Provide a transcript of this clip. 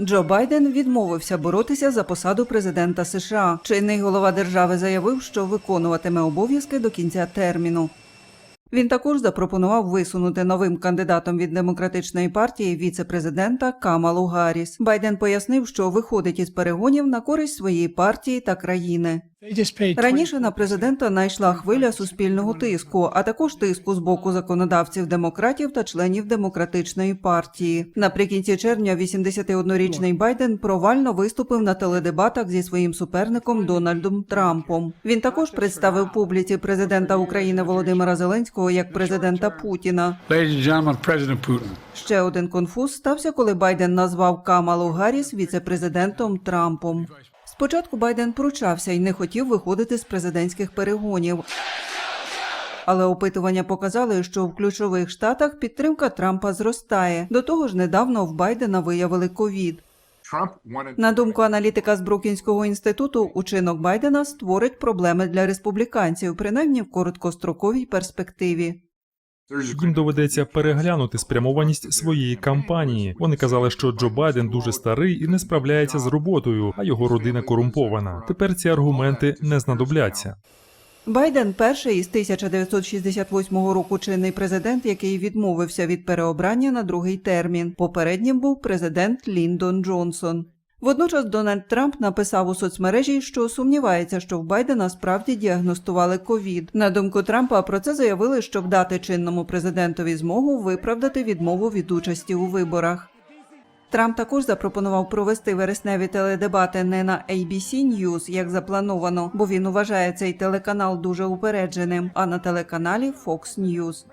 Джо Байден відмовився боротися за посаду президента США. Чинний голова держави заявив, що виконуватиме обов'язки до кінця терміну. Він також запропонував висунути новим кандидатом від демократичної партії віце-президента Камалу Гарріс. Байден пояснив, що виходить із перегонів на користь своєї партії та країни. Раніше на президента найшла хвиля суспільного тиску, а також тиску з боку законодавців демократів та членів демократичної партії. Наприкінці червня 81-річний Байден провально виступив на теледебатах зі своїм суперником Дональдом Трампом. Він також представив публіці президента України Володимира Зеленського як президента Путіна. Ще один конфуз стався, коли Байден назвав Камалу Гарріс віце-президентом Трампом. Спочатку Байден пручався і не хотів виходити з президентських перегонів. Але опитування показали, що в ключових штатах підтримка Трампа зростає. До того ж, недавно в Байдена виявили ковід. На думку аналітика з Брукінського інституту, учинок Байдена створить проблеми для республіканців, принаймні в короткостроковій перспективі. Їм доведеться переглянути спрямованість своєї кампанії. Вони казали, що Джо Байден дуже старий і не справляється з роботою, а його родина корумпована. Тепер ці аргументи не знадобляться. Байден перший із 1968 року чинний президент, який відмовився від переобрання на другий термін. Попереднім був президент Ліндон Джонсон. Водночас Дональд Трамп написав у соцмережі, що сумнівається, що в Байдена справді діагностували ковід. На думку Трампа, про це заявили, щоб дати чинному президентові змогу виправдати відмову від участі у виборах. Трамп також запропонував провести вересневі теледебати не на ABC News, як заплановано, бо він вважає цей телеканал дуже упередженим, а на телеканалі Fox News.